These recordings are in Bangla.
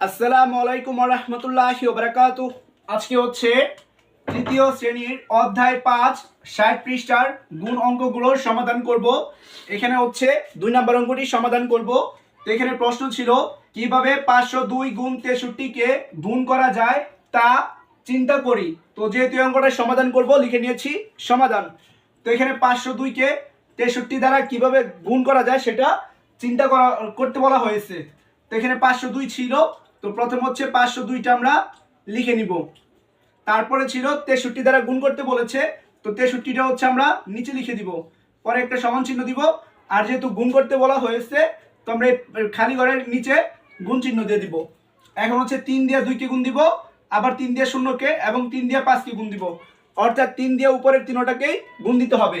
আসসালামু আলাইকুম রহমতুল্লাহি ওবরাকাত আজকে হচ্ছে তৃতীয় শ্রেণির অধ্যায় পাঁচ, ষাট পৃষ্ঠার গুণ অঙ্কগুলোর সমাধান করব। এখানে হচ্ছে দুই নম্বর অঙ্কটি সমাধান করব। তো এখানে প্রশ্ন ছিল, কীভাবে পাঁচশো দুই গুণ তেষট্টিকে গুণ করা যায় তা চিন্তা করি। তো যেহেতু অঙ্কটা সমাধান করব, লিখে নিয়েছি সমাধান। তো এখানে পাঁচশো দুইকে তেষট্টি দ্বারা কীভাবে গুণ করা যায় সেটা চিন্তা করা, করতে বলা হয়েছে। তো এখানে পাঁচশো দুই ছিল তো প্রথম হচ্ছে পাঁচশো দুইটা আমরা লিখে নিব। তারপরে ছিল তেষট্টি দ্বারা গুণ করতে বলেছে, তো তেষট্টিটা হচ্ছে আমরা নিচে লিখে দিব। পরে একটা সমান চিহ্ন দিব, আর যেহেতু গুণ করতে বলা হয়েছে, তো আমরা খালি ঘরের নিচে গুণ চিহ্ন দিয়ে দিব। এখন হচ্ছে তিন দিয়ে দুইকে গুণ দিব, আবার তিন দিয়ে শূন্যকে এবং তিন দিয়ে পাঁচকে গুণ দিব। অর্থাৎ তিন দিয়ে উপরের তিনোটাকেই গুণ দিতে হবে।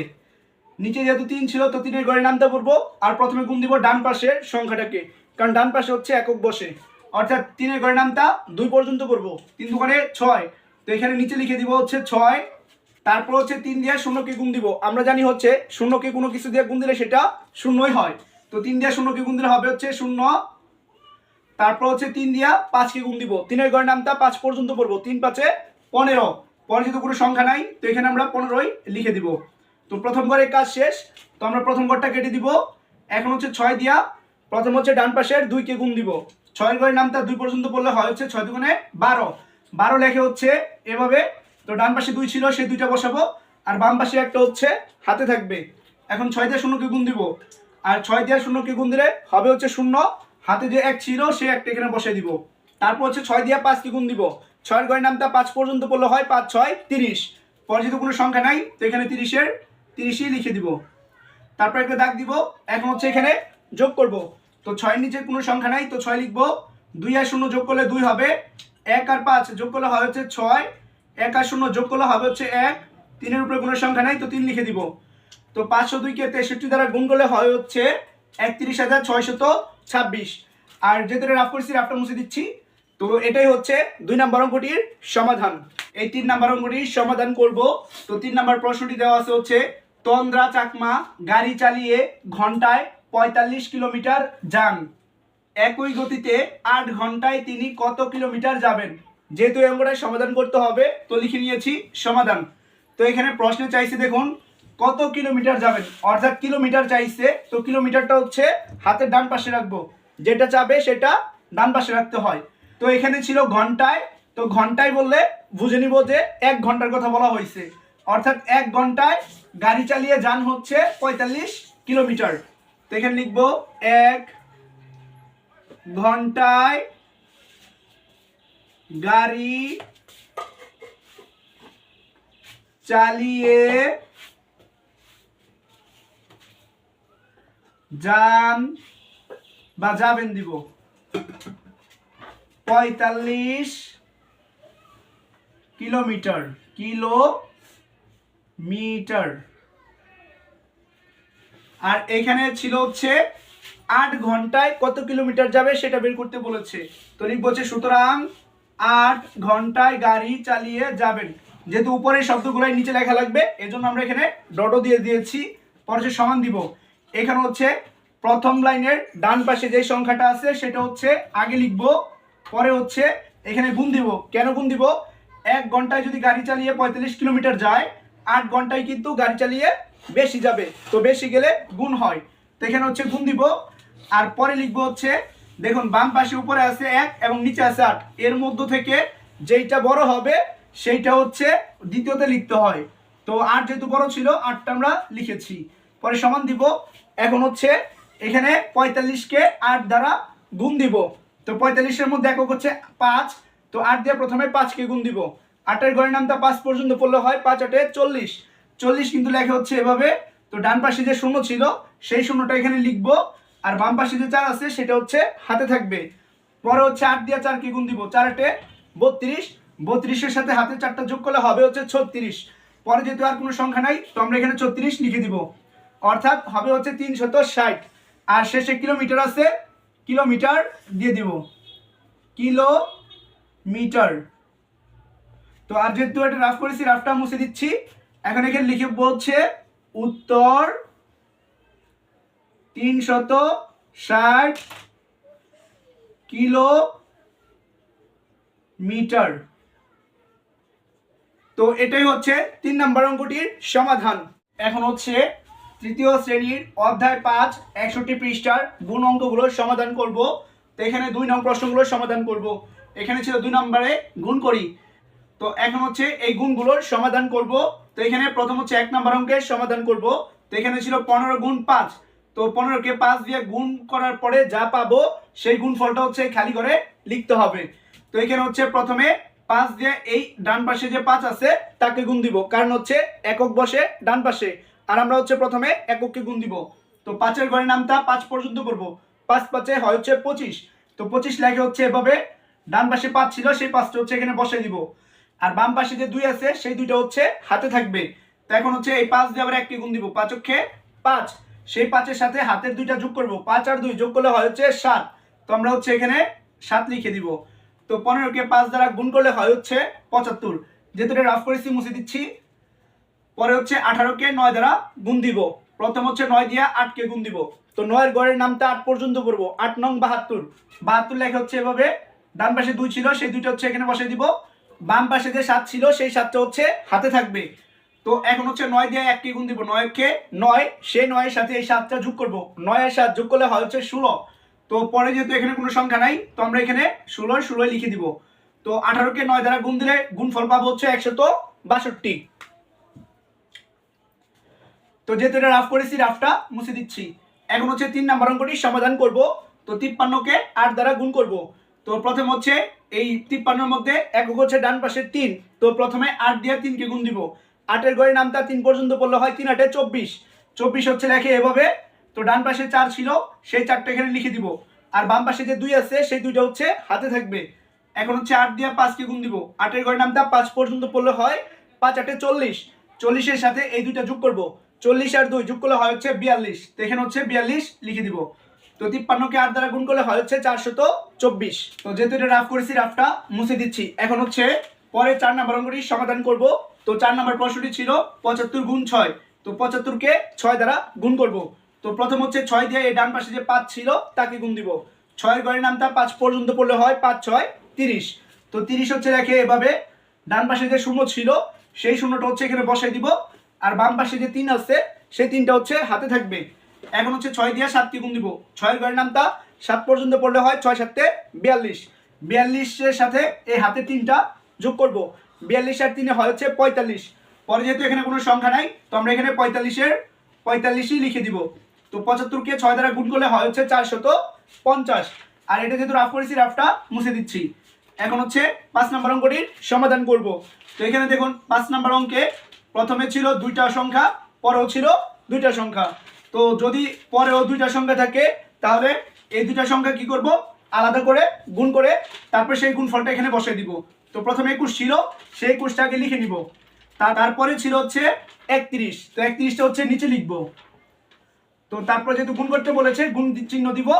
নিচে যেহেতু তিন ছিল, তো তিনের ঘরে নামতে পড়ব আর প্রথমে গুণ দিব ডান পাশের সংখ্যাটাকে, কারণ ডান পাশে হচ্ছে একক বসে। অর্থাৎ তিনের ঘরে নামতা দুই পর্যন্ত করব। তিন দুখানে ছয়। তো এখানে নিচে লিখে দিব হচ্ছে ছয়। তারপর হচ্ছে তিন দিয়ে শূন্যকে গুণ দিব। আমরা জানি হচ্ছে শূন্যকে কোনো কিছু দিয়ে গুণ দিলে সেটা শূন্যই হয়। তো তিন দিয়ে শূন্যকে গুণ দিলে হবে হচ্ছে শূন্য। তারপর হচ্ছে তিন দিয়া পাঁচকে গুণ দিব। তিনের ঘরের নামটা পাঁচ পর্যন্ত পড়ব তিন পাঁচে পনেরো। পরে যেহেতু কোনো সংখ্যা নাই, তো এখানে আমরা পনেরোই লিখে দিব। তো প্রথম ঘরের কাজ শেষ। তো আমরা প্রথম ঘরটা কেটে দিব। এখন হচ্ছে ছয় দিয়া প্রথম হচ্ছে ডান পাশের দুইকে গুণ দিব। ছয়ের ঘরের নামটা দুই পর্যন্ত পড়লে হয় হচ্ছে ছয় দুগুণে বারো। বারো লেখে হচ্ছে এভাবে, তো ডান পাশে দুই ছিল সেই দুইটা বসাবো, আর বাম পাশে একটা হচ্ছে হাতে থাকবে। এখন ছয় দিয়ে শূন্যকে গুণ দিব। আর ছয় দিয়ে শূন্যকে গুণ দিলে হবে হচ্ছে শূন্য, হাতে যে এক ছিল, সে একটা এখানে বসে দিব। তারপর হচ্ছে ছয় দিয়ে পাঁচকে গুণ দিব। ছয়ের ঘরের নামটা পাঁচ পর্যন্ত পড়লে হয় পাঁচ, ছয়, তিরিশ। পরে যেহেতু কোনো সংখ্যা নাই, তো এখানে তিরিশের, তিরিশই লিখে দিব। তারপর একটা দাগ দিব। এখন হচ্ছে এখানে যোগ করব। তো ছয়ের নিচে কোনো সংখ্যা নাই, তো ছয় লিখব। দুই আর শূন্য যোগ করলে দুই হবে। এক আর পাঁচ যোগ করলে হবে হচ্ছে ছয়। এক আর শূন্য যোগ করলে হবে হচ্ছে এক। তিনের উপরে কোনো সংখ্যা নাই, তো তিন লিখে দিব। তো পাঁচশো দুইকে তেষট্টি দ্বারা গুণ করলে হয় হচ্ছে একত্রিশ হাজার ছয়শত ছাব্বিশ। আর যেহেতু রাফ করছি, রাফটা মুছে দিচ্ছি। তো এটাই হচ্ছে দুই নম্বর অঙ্কটির সমাধান। এই তিন নম্বর অঙ্কটির সমাধান করব। তো তিন নম্বর প্রশ্নটি দেওয়া আছে হচ্ছে, তন্দ্রা চাকমা গাড়ি চালিয়ে ঘন্টায় পঁয়তাল্লিশ কিলোমিটার যান। একই গতিতে আট ঘন্টায় তিনি কত কিলোমিটার যাবেন? যেহেতু এই সমাধান করতে হবে, তো লিখে নিয়েছি সমাধান। তো এখানে প্রশ্নে চাইছে দেখুন, কত কিলোমিটার যাবেন? অর্থাৎ কিলোমিটার চাইছে, তো কিলোমিটারটা হচ্ছে হাতের ডান পাশে রাখব। যেটা চাবে সেটা ডান পাশে রাখতে হয়। তো এখানে ছিল ঘন্টায়, তো ঘন্টায় বললে বুঝে নিব যে এক ঘণ্টার কথা বলা হয়েছে। অর্থাৎ এক ঘন্টায় গাড়ি চালিয়ে যান হচ্ছে পঁয়তাল্লিশ কিলোমিটার। তো এখানে লিখব এক ঘন্টায় গাড়ি চালিয়ে যান বা যাবেন দিব। পঁয়তাল্লিশ কিলোমিটার কিলো মিটার আর এখানে ছিল হচ্ছে আট ঘন্টায় কত কিলোমিটার যাবে সেটা বের করতে বলেছে। তো লিখব হচ্ছে, সুতরাং আট ঘন্টায় গাড়ি চালিয়ে যাবেন। যেহেতু উপরের শব্দগুলাই নিচে লেখা লাগবে, এজন্য আমরা এখানে ডটো দিয়ে দিয়েছি, পরে সমান দিব। এখানে হচ্ছে প্রথম লাইনের ডান পাশে যে সংখ্যাটা আছে সেটা হচ্ছে আগে লিখব, পরে হচ্ছে এখানে গুণ দিব। কেন গুণ দিব? এক ঘন্টায় যদি গাড়ি চালিয়ে পঁয়তাল্লিশ কিলোমিটার যায় আট ঘন্টায় কিন্তু গাড়ি চালিয়ে বেশি যাবে। তো বেশি গেলে গুণ হয়। তো এখানে হচ্ছে গুণ দিব। আর পরে লিখব হচ্ছে, দেখুন, বাম পাশে উপরে আছে এক এবং নিচে আছে আট। এর মধ্য থেকে যেইটা বড় হবে, সেইটা হচ্ছে দ্বিতীয়তে লিখতে হয়। তো আট যেহেতু বড় ছিল, আটটা আমরা লিখেছি। পরে সমান দিব। এখন হচ্ছে এখানে পঁয়তাল্লিশকে আট দ্বারা গুণ দিব। তো পঁয়তাল্লিশের মধ্যে একক হচ্ছে পাঁচ। তো আট দিয়ে প্রথমে পাঁচকে গুণ দিব। আটের ঘরের নামটা পাঁচ পর্যন্ত পড়লে হয় পাঁচ, আটে চল্লিশ। চল্লিশ কিন্তু লেখা হচ্ছে এভাবে। তো ডান পাশে যে শূন্য ছিল, সেই শূন্যটা এখানে লিখব। আর বাম পাশে যে চার আছে, সেটা হচ্ছে হাতে থাকবে। পরে হচ্ছে আট দিয়ে চারকে গুণ দিব। চার, আটে বত্রিশ। বত্রিশের সাথে হাতে চারটা যোগ করলে হবে হচ্ছে ছত্রিশ। পরে যেহেতু আর কোনো সংখ্যা নাই, তো আমরা এখানে ছত্রিশ লিখে দিব। অর্থাৎ হবে হচ্ছে তিনশত ষাট। আর শেষে কিলোমিটার আছে, কিলোমিটার দিয়ে দিব। কিলো মিটার তো আর যেহেতু এটা রাফ করেছি রাফটা মুছে দিচ্ছি। এখন এখানে লিখে বলছে, উত্তর তিনশত ষাট কিলো মিটার। তো এটাই হচ্ছে তিন নম্বর অঙ্কটির সমাধান। এখন হচ্ছে তৃতীয় শ্রেণির অধ্যায় পাঁচ, একষট্টি পৃষ্ঠার গুণ অঙ্কগুলোর সমাধান করব। তো এখানে দুই নম্বর প্রশ্নগুলোর সমাধান করব। এখানে ছিল দুই নম্বরে গুণ করি। তো এখন হচ্ছে এই গুণগুলোর সমাধান করব। তো এখানে প্রথম হচ্ছে এক নম্বর অঙ্কের সমাধান করব। তো এখানে ছিল পনেরো গুণ পাঁচ। তো পনেরোকে পাঁচ দিয়ে গুণ করার পরে যা পাবো, সেই গুণফলটা হচ্ছে খালি করে লিখতে হবে। তো এখানে হচ্ছে প্রথমে পাঁচ দিয়ে এই ডান পাশে যে পাঁচ আছে, তাকে গুণ দিব। কারণ হচ্ছে একক বসে ডান পাশে। আর আমরা হচ্ছে প্রথমে একককে গুণ দিব। তো পাঁচের ঘরের নামটা পাঁচ পর্যন্ত করব। পাঁচ পাঁচে হয় হচ্ছে পঁচিশ। তো পঁচিশ লেখে হচ্ছে এভাবে ডান পাশে পাঁচ ছিল, সেই পাঁচটা হচ্ছে এখানে বসে দিব। আর বাম পাশে যে দুই আছে, সেই দুইটা হচ্ছে হাতে থাকবে। তো এখন হচ্ছে এই পাঁচ দিয়ে আবার একটি গুণ দিব পাঁচক্ষে পাঁচ। সেই পাঁচের সাথে হাতের দুইটা যোগ করব, পাঁচ আর দুই যোগ করলে হয় হচ্ছে সাত। তো আমরা হচ্ছে এখানে সাত লিখে দিব। তো পনেরোকে পাঁচ দ্বারা গুণ করলে হয় হচ্ছে পঁচাত্তর। যেহেতু এটা রাফ করেছি, মুছে দিচ্ছি। পরে হচ্ছে আঠারোকে নয় দ্বারা গুণ দিব। প্রথম হচ্ছে নয় দিয়া আটকে গুণ দিব। তো নয়ের গড়ের নামটা আট পর্যন্ত করব, আট নং বাহাত্তর। বাহাত্তর লেখা হচ্ছে এভাবে, ডান পাশে দুই ছিল, সেই দুইটা হচ্ছে এখানে বসে দিব। বাম পাশে যে সাত ছিল, সেই সাতটা হচ্ছে হাতে থাকবে। তো এখন হচ্ছে নয় দিয়ে একটি গুণ দিব নয়কে নয় সেই নয়ের সাথে এই সাতটা যোগ করব। নয় আর সাত যোগ করলে হয় হচ্ছে ষোলো। তো পরে যেহেতু এখানে কোনো সংখ্যা নাই, তো আমরা এখানে ষোলো, ষোলোই লিখে দিব। তো আঠারোকে নয় দ্বারা গুণ দিলে গুণফল পাবো হচ্ছে একশত বাষট্টি। তো যেহেতু এটা রাফ করেছি রাফটা মুছে দিচ্ছি। এখন হচ্ছে তিন নাম্বার অঙ্কটির সমাধান করব। তো তিপ্পান্নকে আট দ্বারা গুণ করব। তো প্রথম হচ্ছে এই তিপ্পান্নর মধ্যে একক হচ্ছে ডান পাশে তিন। তো প্রথমে আট দিয়ে তিনকে গুণ দিব। আটের ঘরের নামটা তিন পর্যন্ত পড়লে হয় তিন আটে চব্বিশ। চব্বিশ হচ্ছে লেখে এভাবে। তো ডান পাশে চার ছিল, সেই চারটা এখানে লিখে দিব। আর বাম পাশে যে দুই আছে, সেই দুইটা হচ্ছে হাতে থাকবে। এখন হচ্ছে আট দিয়ে পাঁচকে গুণ দিব। আটের ঘরের নামটা পাঁচ পর্যন্ত পড়লে হয় পাঁচ আটে চল্লিশ। চল্লিশের সাথে এই দুইটা যোগ করব। চল্লিশ আর দুই যোগ করলে হয় হচ্ছে বিয়াল্লিশ। তো এখানে হচ্ছে বিয়াল্লিশ লিখে দিব। তো তিপ্পান্নকে আট দ্বারা গুণ করলে হয় হচ্ছে চারশত চব্বিশ। তো যেহেতু এটা রাফ করেছি রাফটা মুছে দিচ্ছি। এখন হচ্ছে পরে চার নাম্বার অঙ্কটির সমাধান করব। তো চার নাম্বার প্রশ্নটি ছিল পঁচাত্তর গুণ ছয়। তো পঁচাত্তরকে ছয় দ্বারা গুণ করব। তো প্রথম হচ্ছে ছয় দিয়ে এই ডান পাশে যে পাঁচ ছিল, তাকে গুণ দিব। ছয়ের ঘরের নামটা পাঁচ পর্যন্ত পড়লে হয় পাঁচ, ছয়, তিরিশ। তো তিরিশ হচ্ছে রেখে এভাবে ডান পাশে যে শূন্য ছিল, সেই শূন্যটা হচ্ছে এখানে বসাই দিব। আর বাম পাশে যে তিন আছে, সেই তিনটা হচ্ছে হাতে থাকবে। এখন হচ্ছে ছয় দিয়ে সাতকে গুণ দিব। ছয়ের ঘরের নামটা সাত পর্যন্ত পড়লে হয় ছয় সাতে বিয়াল্লিশ। বিয়াল্লিশের সাথে এই হাতে তিনটা যোগ করব। বিয়াল্লিশ আর তিনে হয় হচ্ছে পঁয়তাল্লিশ। পরে যেহেতু এখানে কোনো সংখ্যা নাই, তো আমরা এখানে পঁয়তাল্লিশের পঁয়তাল্লিশই লিখে দিব। তো পঁচাত্তরকে ছয় দ্বারা গুণ করলে হয় হচ্ছে চারশত পঞ্চাশ। আর এটা যেহেতু রাফ করেছি রাফটা মুছে দিচ্ছি। এখন হচ্ছে পাঁচ নম্বর অঙ্কটির সমাধান করব। তো এখানে দেখুন, পাঁচ নম্বর অঙ্কে প্রথমে ছিল দুইটা সংখ্যা, পরেও ছিল দুইটা সংখ্যা। তো যদি পরেও দুইটা সংখ্যা থাকে, তাহলে এই দুইটা সংখ্যা কি করব? আলাদা করে গুণ করে তারপর সেই গুণফলটা এখানে বসিয়ে দিব। তো প্রথমে একুশ ছিল, সেই একুশটাকে লিখে নিব। তা তারপরে ছিল হচ্ছে একত্রিশ। তো একত্রিশটা হচ্ছে নিচে লিখব। তো তারপরে যেহেতু গুণ করতে বলেছে, গুণ চিহ্ন দিব।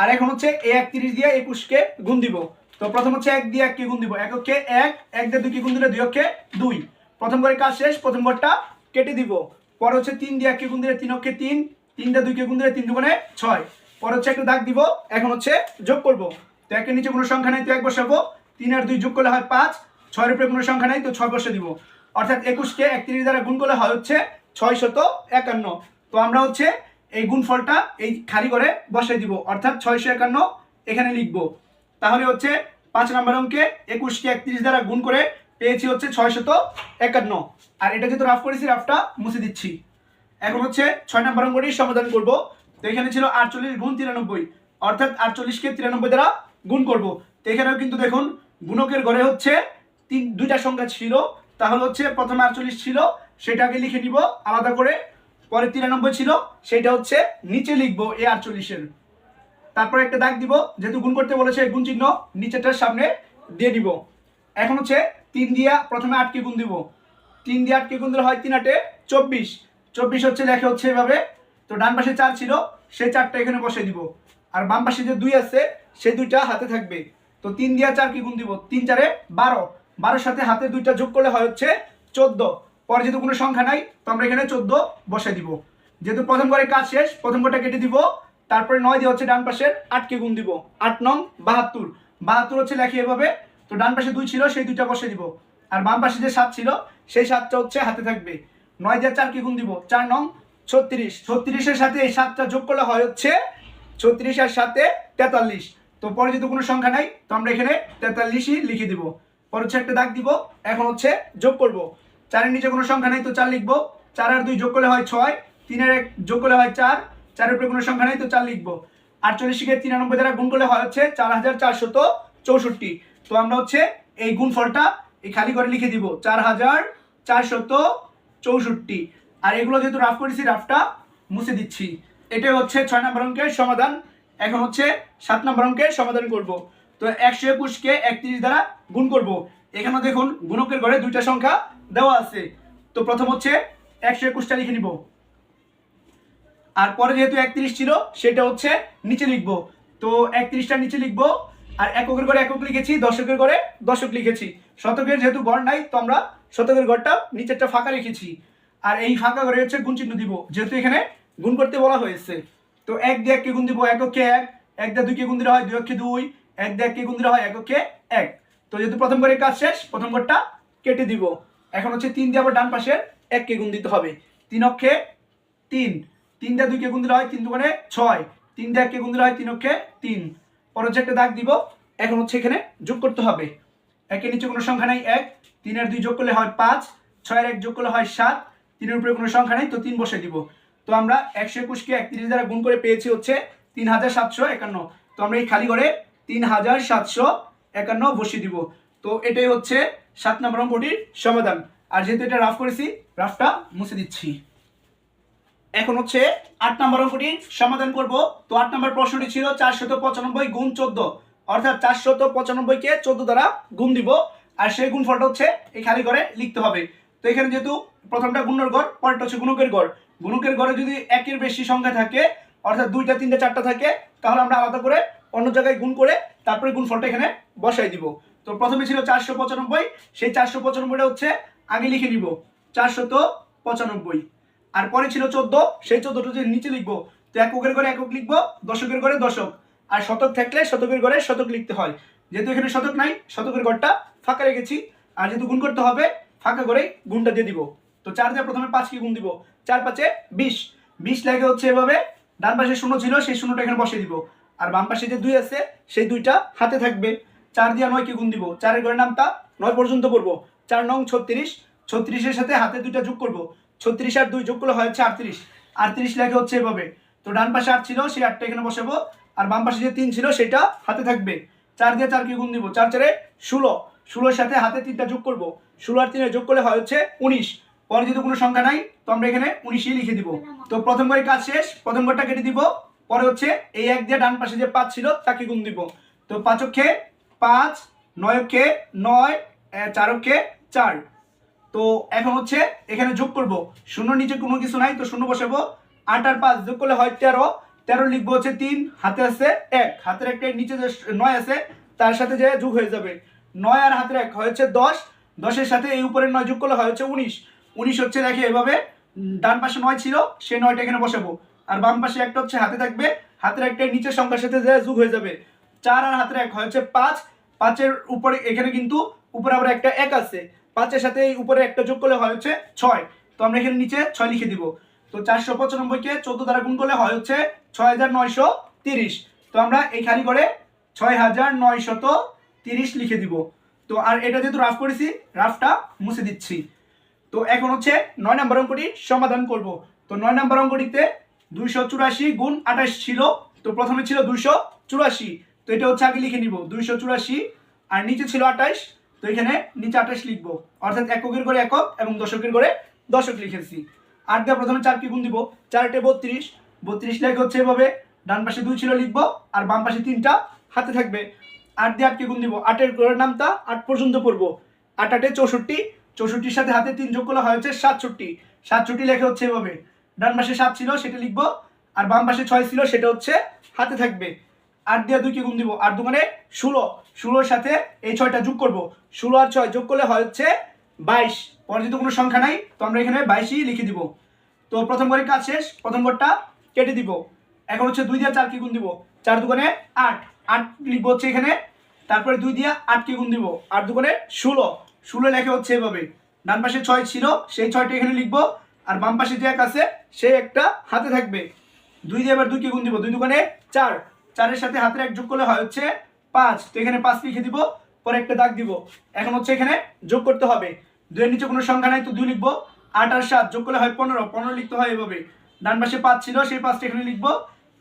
আর এখন হচ্ছে এ একত্রিশ দিয়ে একুশকে গুণ দিব। তো প্রথম হচ্ছে এক দিয়ে এক এককে গুণ দিব। এককে এক এক দিয়ে দুইকে গুণ দিলে দুই অক্ষে দুই। প্রথম করে কাজ শেষ, প্রথম ঘরটা কেটে দিব। পরে হচ্ছে তিন দিয়ে এককে গুণ দিলে তিন অক্ষে তিন। তিন দিয়ে দুইকে গুণ দিলে তিন দুগুণে ছয়। পরে হচ্ছে একটু দাগ দিব, এখন হচ্ছে যোগ করব। তো একের নিচে কোনো সংখ্যা নেই, তো এক বসাবো। তিন আর দুই যোগ করলে হয় পাঁচ, ছয়ের উপরে কোনো সংখ্যা নেই, তো ছয় বসে দিব। অর্থাৎ একুশকে একত্রিশ দ্বারা গুণ করলে হয় হচ্ছে ছয় শত একান্ন। তো আমরা হচ্ছে এই গুণফলটা এই খালি করে বসাই দিব, অর্থাৎ ছয়শো একান্ন এখানে লিখব। তাহলে হচ্ছে পাঁচ নম্বর অঙ্কে একুশকে একত্রিশ দ্বারা গুণ করে পেয়েছি হচ্ছে ছয়শত একান্ন। আর এটা যেহেতু রাফ করেছি রাফটা মুছে দিচ্ছি। এখন হচ্ছে ছয় নম্বর অঙ্কটির সমাধান করব। তো এখানে ছিল আটচল্লিশ গুণ তিরানব্বই, অর্থাৎ আটচল্লিশকে তিরানব্বই দ্বারা গুণ করব। তো এখানেও কিন্তু দেখুন, গুণকের ঘরে হচ্ছে তিন, দুইটা সংখ্যা ছিল, তাহলে হচ্ছে প্রথমে আটচল্লিশ ছিল, সেটাকে লিখে নিব, আলাদা করে। পরে তিরানব্বই ছিল, সেটা হচ্ছে নিচে লিখব এই আটচল্লিশের। তারপরে একটা দাগ দিব, যেহেতু গুণ করতে বলেছে, গুণ চিহ্ন নিচেটার সামনে দিয়ে দিব এখন হচ্ছে তিন দিয়া প্রথমে আটকে গুণ দিব। তিন দিয়ে আটকে গুণ দিলে হয় তিন আটে চব্বিশ। চব্বিশ হচ্ছে লেখে হচ্ছে এভাবে। তো ডান পাশে চার ছিল, সেই চারটা এখানে বসে দিব। আর বাম পাশে যে দুই আছে, সেই দুইটা হাতে থাকবে। তো তিন দিয়া চার কি গুণ দিব? তিন চারে বারো। বারোর সাথে হাতে দুইটা যোগ করলে হয় হচ্ছে চোদ্দ। পরে যেহেতু কোনো সংখ্যা নাই, তো আমরা এখানে চোদ্দ বসে দিব। যেহেতু প্রথম করে কাজ শেষ, প্রথম ঘরটা কেটে দিব। তারপরে নয় দিয়ে হচ্ছে ডান পাশের আটকে গুণ দিব। আট নং বাহাত্তর। বাহাত্তর হচ্ছে লেখি এভাবে। তো ডান পাশে দুই ছিল, সেই দুইটা বসে দিব। আর বাম পাশে যে সাত ছিল, সেই সাতটা হচ্ছে হাতে থাকবে। নয় দিয়ে চার কি গুণ দিব? চার নং ছত্রিশ। ছত্রিশের সাথে এই সাতটা যোগ করলে হয় হচ্ছে ছত্রিশের সাথে তেতাল্লিশ। তো পরে যদি কোনো সংখ্যা নাই, তো আমরা এখানে তেতাল্লিশই লিখে দিব। পরে হচ্ছে একটা দাগ দিব, এখন হচ্ছে যোগ করব। চারের নিচে কোনো সংখ্যা নেই, তো চার লিখব। চার আর দুই যোগ করলে হয় ছয়, তিনের এক যোগ করলে হয় চার, চারের উপরে কোনো সংখ্যা নেই, তো চার লিখব। আটচল্লিশকে তিরানব্বই দ্বারা গুণ করলে হয় হচ্ছে চার হাজার চারশত চৌষট্টি। তো আমরা হচ্ছে এই গুণফলটা এই খালি করে লিখে দিব চার হাজার চারশত চৌষট্টি। আর এগুলো যেহেতু রাফ করেছি রাফটা মুছে দিচ্ছি। এটাই হচ্ছে ছয় নম্বর অঙ্কের সমাধান। এখন হচ্ছে সাত নম্বর অঙ্কের সমাধান করব। তো একশো একুশকে একত্রিশ দ্বারা গুণ করব। এখানে দেখুন গুণকের ঘরে দুইটা সংখ্যা দেওয়া আছে। তো প্রথম হচ্ছে একশো একুশটা লিখে নিব। আর পরে যেহেতু একত্রিশ ছিল, সেটা হচ্ছে নিচে লিখব। তো একত্রিশটা নিচে লিখব। আর এককের ঘরে একক লিখেছি, দশকের ঘরে দশক লিখেছি। শতকের যেহেতু গড় নাই, তো আমরা শতকের ঘরটা নিচেরটা ফাঁকা রেখেছি। আর এই ফাঁকা ঘরে হচ্ছে গুণ চিহ্ন দিব, যেহেতু এখানে গুণ করতে বলা হয়েছে। তো এক দিয়ে এককে গুণ দিব, এককে এক এক দিয়ে দুইকে গুণ দিলে হয় দুই অক্ষে দুই, এক দিয়ে এককে গুণ দিলে হয় এককে এক। তো যেহেতু প্রথম ঘরের কাজ শেষ, প্রথম ঘরটা কেটে দিব। এখন হচ্ছে তিন দিয়ে আবার ডান পাশের এককে গুণ দিতে হবে। তিন অক্ষে তিন তিন দিয়ে দুইকে গুণ দিলে হয় তিন দুগুণে ছয়, তিন দিয়ে এককে গুণ দিলে হয় তিন অক্ষে তিন। পরে যে একটা দাগ দিব। এখন হচ্ছে এখানে যোগ করতে হবে। একের নিচে কোনো সংখ্যা নাই, এক। তিনের দুই যোগ করলে হয় পাঁচ। ছয়ের এক যোগ করলে হয় সাত। তিনের উপরে কোনো সংখ্যা নেই, তো তিন বসে দিব। তো আমরা একশো একুশকে একত্রিশ দ্বারা গুণ করে পেয়েছি হচ্ছে তিন হাজার সাতশো একান্ন। তো আমরা এই খালি করে তিন হাজার সাতশো একান্ন বসিয়ে দিব। তো এটাই হচ্ছে সাত নম্বর অঙ্কটির সমাধান। আর যেহেতু এটা রাফ করেছি রাফটা মুছে দিচ্ছি। এখন হচ্ছে আট নম্বর অঙ্কটির সমাধান করব। তো আট নম্বর প্রশ্নটি ছিল চারশত পঁচানব্বই গুণ চোদ্দ। অর্থাৎ চারশত পঁচানব্বইকে চোদ্দ দ্বারা গুণ দিব। আর সেই গুণফলটা হচ্ছে এই খালি ঘরে লিখতে হবে। তো এখানে যেহেতু প্রথমটা গুণের গড়, পরেরটা হচ্ছে গুণকের গড়। গুণকের ঘরে যদি একের বেশি সংখ্যা থাকে, অর্থাৎ দুইটা, তিনটা, চারটা থাকে, তাহলে আমরা আলাদা করে অন্য জায়গায় গুণ করে তারপরে গুণফলটা এখানে বসাই দিব। তো প্রথমে ছিল চারশো পঁচানব্বই, সেই চারশো পঁচানব্বইটা হচ্ছে আগে লিখে নিব। চারশত পঁচানব্বই। আর পরে ছিল চোদ্দ, সেই চোদ্দটা যে নিচে লিখব, তো এককের ঘরে একক লিখব, দশকের ঘরে দশক। আর শতক থাকলে শতকের ঘরে শতক লিখতে হয়। যেহেতু এখানে শতক নাই, শতকের ঘরটা ফাঁকা রেখেছি। আর যেহেতু গুণ করতে হবে, ফাঁকা করেই গুণটা দিয়ে দিব। তো চার দিয়ে প্রথমে পাঁচ কি গুণ দিব? চার পাঁচে বিশ। বিশ লেখা হচ্ছে এভাবে, ডান পাশে শূন্য ছিল, সেই শূন্যটা এখানে বসে দিব। আর বাম পাশে যে দুই আছে, সেই দুইটা হাতে থাকবে। চার দিয়ে নয় কি গুণ দিব। চারের ঘরের নামটা নয় পর্যন্ত পড়ব। চার নং ছত্রিশ। ছত্রিশের সাথে হাতে দুইটা যোগ করব। ছত্রিশ আর দুই যোগ করলে হয় হচ্ছে আটত্রিশ। আটত্রিশ লেখা হচ্ছে এভাবে। তো ডান পাশে আট ছিল, সেই আটটা এখানে বসাবো। আর বাম পাশে যে তিন ছিল, সেটা হাতে থাকবে। চার দিয়ে চার কি গুণ দিব। চার, চারে ষোলো। ষোলোর সাথে হাতে তিনটা যোগ করব। ষোলো আর তিনে যোগ করলে হয় হচ্ছে উনিশ। পরে যদি কোনো সংখ্যা নাই, তো আমরা এখানে উনিশই লিখে দিব। তো প্রথম কাজ শেষ, প্রথম ঘরটা কেটে দিব। পরে হচ্ছে এই এক দিয়ে ডান পাশে যে পাঁচ ছিল, তাকে গুণ দিব। তো পাঁচক্ষে পাঁচ নয়ক্ষে নয় চারক্ষে চার। তো এখন হচ্ছে এখানে যোগ করব। শূন্য নিচে কোনো কিছু নাই, তো শূন্য বসাবো। আট আর পাঁচ যোগ করলে হয় তেরো। তেরো লিখব হচ্ছে তিন, হাতে আছে এক। হাতের একটা নিচে যে নয় আছে, তার সাথে যে যোগ হয়ে যাবে। নয় আর হাতের এক হচ্ছে দশ। দশের সাথে এই উপরের নয় যোগ করলে হয় হচ্ছে উনিশ। উনিশ হচ্ছে দেখে এভাবে ডান পাশে নয় ছিল, সেই নয়টা এখানে বসাবো। আর বাম পাশে একটা হচ্ছে হাতে থাকবে। হাতের একটা নিচের সংখ্যার সাথে যে যোগ হয়ে যাবে। চার আর হাতের এক হচ্ছে পাঁচ। পাঁচের উপরে এখানে কিন্তু উপরে আবার একটা এক আছে। পাঁচের সাথে এই উপরে একটা যোগ করলে হয় হচ্ছে ছয়। তো আমরা এখানে নিচে ছয় লিখে দিব। তো চারশো পঁচানব্বইকে চোদ্দ দ্বারা গুণ করলে হয় হচ্ছে ছয় হাজার নয়শো তিরিশ। তো আমরা এই খালি করে ছয় হাজার নয়শত তিরিশ লিখে দিব। তো আর এটা যেহেতু রাফ করেছি রাফটা মুছে দিচ্ছি। তো এখন হচ্ছে নয় নম্বর অঙ্কটি সমাধান করব। তো নয় নম্বর অঙ্কটিতে দুইশো চুরাশি গুণ আঠাশ ছিল। তো প্রথমে ছিল দুইশো চুরাশি। তো এটা হচ্ছে আগে লিখে নিব, দুইশো চুরাশি। আর নিচে ছিল আঠাশ। তো এখানে নিচে আঠাশ লিখব। অর্থাৎ এককের করে একক এবং দশকের করে দশক লিখেছি। আট দিয়ে প্রথমে চার কি গুণ দিব? চারটে বত্রিশ। বত্রিশ লেখা হচ্ছে এভাবে, ডান পাশে দুই ছিল লিখব, আর বাম পাশে তিনটা হাতে থাকবে। আট দিয়ে আটকে গুণ দিব। আটের ঘরের নামটা আট পর্যন্ত পড়ব। আট আটে চৌষট্টি। চৌষট্টির সাথে হাতে তিন যোগ করলে হয় হচ্ছে সাতষট্টি। সাতষট্টি লেখা হচ্ছে এভাবে। ডান পাশে সাত ছিল, সেটা লিখব, আর বাম পাশে ছয় ছিল, সেটা হচ্ছে হাতে থাকবে। আট দিয়ে দুই কি গুণ দিব। আর দোকানে ষোলো। ষোলোর সাথে এই ছয়টা যোগ করব। ষোলো আর ছয় যোগ করলে হচ্ছে বাইশ। পরে যদি কোনো সংখ্যা নাই, তো আমরা এখানে বাইশই লিখে দিব। তো প্রথম ঘরের কাজ শেষ। প্রথম ঘরটা কেটে দিব। এখন হচ্ছে দুই দিয়ে চার কি গুণ দিব। চার দোকানে আট। আট লিখব হচ্ছে এখানে। তারপরে দুই দিয়ে আটকে গুণ দিব। আর দুগুণে ষোলো। ষোলো লেখা হচ্ছে এভাবে। ডান পাশে ছয় ছিল, সেই ছয়টা এখানে লিখব। আর বাম পাশে যে এক আছে, সেই একটা হাতে থাকবে। দুই দিয়ে এবার দুইকে গুণ দিব। দুই দুগুণে চার। চারের সাথে হাতের এক যোগ করলে হয় হচ্ছে পাঁচ। তো এখানে পাঁচ লিখে দিব, পরে একটা দাগ দিব। এখন হচ্ছে এখানে যোগ করতে হবে। দুইয়ের নিচে কোনো সংখ্যা নাই, তো দুই লিখব। আট আর সাত যোগ করলে হয় পনেরো। পনেরো লিখতে হয় এভাবে। ডান পাশে পাঁচ ছিল, সেই পাঁচটা এখানে লিখব।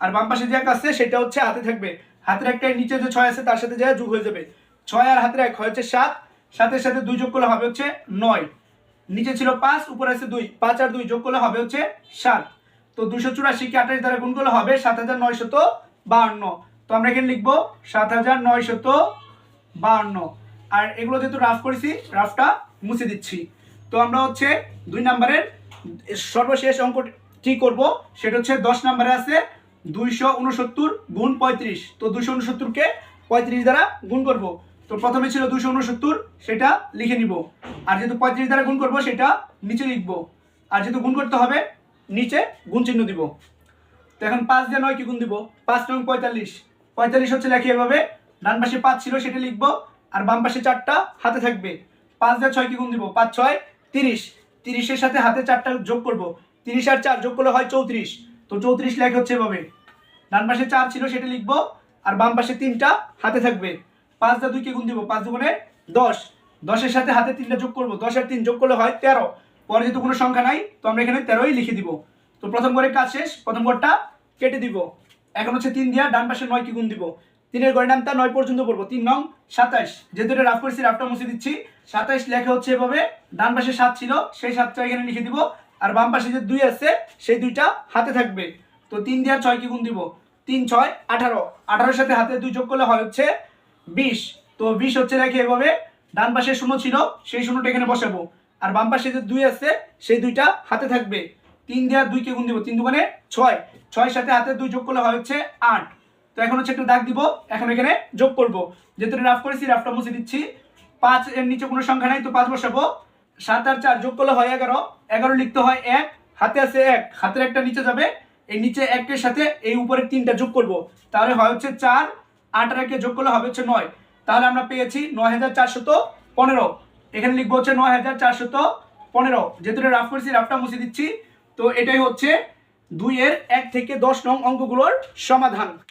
আর বাম পাশে যে এক আছে, সেটা হচ্ছে হাতে থাকবে। হাতের একটা নিচে যে ছয় আছে, তার সাথে যা যোগ হয়ে যাবে। ছয় আর হাতের এক হচ্ছে সাত। সাতের সাথে দুই যোগ করলে হবে হচ্ছে নয়। নিচে ছিল পাঁচ, উপরে আছে দুই। পাঁচ আর দুই যোগ করলে হবে হচ্ছে সাত। তো দুশো চুরাশিকে আঠাশ দ্বারা গুণ করলে হবে সাত হাজার নয়শত বাহান্ন। তো আমরা এখানে লিখব সাত হাজার নয়শত বাহান্ন। আর এগুলো যেহেতু রাফ করেছি রাফটা মুছে দিচ্ছি। তো আমরা হচ্ছে দুই নাম্বারের সর্বশেষ অঙ্কটি করব? সেটা হচ্ছে দশ নাম্বারে আছে দুইশো উনসত্তর গুণ পঁয়ত্রিশ। তো দুশো উনসত্তরকে পঁয়ত্রিশ দ্বারা গুণ করব। তো প্রথমে ছিল দুশো উনসত্তর, সেটা লিখে নিব। আর যেহেতু পঁয়ত্রিশ দ্বারা গুণ করব, সেটা নিচে লিখব। আর যেহেতু গুণ করতে হবে, নিচে গুণ চিহ্ন দিব। তো এখন পাঁচ দিয়ে নয় কি গুণ দিব? পাঁচ নয় পঁয়তাল্লিশ। পঁয়তাল্লিশ হচ্ছে লেখি এভাবে। ডান পাশে পাঁচ ছিল, সেটা লিখব। আর বাম পাশে চারটা হাতে থাকবে। পাঁচ দিয়ে ছয় কি গুণ দিব? পাঁচ, ছয়, তিরিশ। তিরিশের সাথে হাতে চারটা যোগ করব। তিরিশ আর চার যোগ করলে হয় চৌত্রিশ। তো চৌত্রিশ লেখা হচ্ছে এভাবে। ডান পাশে চার ছিল, সেটা লিখব। আর বাম পাশে তিনটা হাতে থাকবে। পাঁচ দিয়ে দুই কি গুণ দিব? পাঁচ দুগুণে দশ। দশের সাথে হাতে তিনটা যোগ করব। দশ আর তিন যোগ করলে হয় তেরো। পরে যেহেতু কোনো সংখ্যা নাই, তো আমরা এখানে তেরোই লিখে দিব। তো প্রথম করে কাজ শেষ। প্রথম ঘরটা কেটে দিব। এখন হচ্ছে তিন দিয়া ডান পাশে নয় কি গুণ দিব। তিনের গড়ের নামটা নয় পর্যন্ত করব। তিন নং সাতাইশ। যেহেতু এটা রাফ করেছি, রাফটা মুছে দিচ্ছি। সাতাইশ লেখা হচ্ছে এভাবে, ডান পাশে সাত ছিল, সেই সাতটা এখানে লিখে দিব। আর বাম পাশে যে দুই আছে, সেই দুইটা হাতে থাকবে। তো তিন দিয়ে ছয় কি গুণ দিব। তিন, ছয়, আঠারো। আঠারোর সাথে হাতে দুই যোগ করলে হয় হচ্ছে বিশ। তো বিশ হচ্ছে রেখে এভাবে, ডান পাশে শূন্য ছিল, সেই শূন্যটা এখানে বসাবো। আর বাম পাশে যে দুই আছে, সেই দুইটা হাতে থাকবে। তিন দেওয়ার দুইকে গুণ দিব? তিন দুগুণে ছয়। ছয়ের সাথে হাতে দুই যোগ করলে হয় হচ্ছে আট। তো এখন হচ্ছে একটু দাগ দিব, এখন এখানে যোগ করব। যেহেতু রাফ করেছি রাফটা মুছে দিচ্ছি। পাঁচ এর নিচে কোনো সংখ্যা নাই, তো পাঁচ বসাবো। সাত আর চার যোগ করলে হয় এগারো। এগারো লিখতে হয় এক, হাতে আছে এক। হাতের একটা নিচে যাবে। এই নিচে একের সাথে এই উপরের তিনটা যোগ করব। তাহলে হয় হচ্ছে চার, আট আর একে যোগ করলে হবে হচ্ছে নয়। তাহলে আমরা পেয়েছি নয় হাজার চারশত পনেরো। এখানে লিখব হচ্ছে নয় হাজার চারশত পনেরো। যেহেতু রাফ করেছি রাফটা মুছে দিচ্ছি। তো এটাই হচ্ছে দুইয়ের এক থেকে দশ নং অঙ্কগুলোর সমাধান।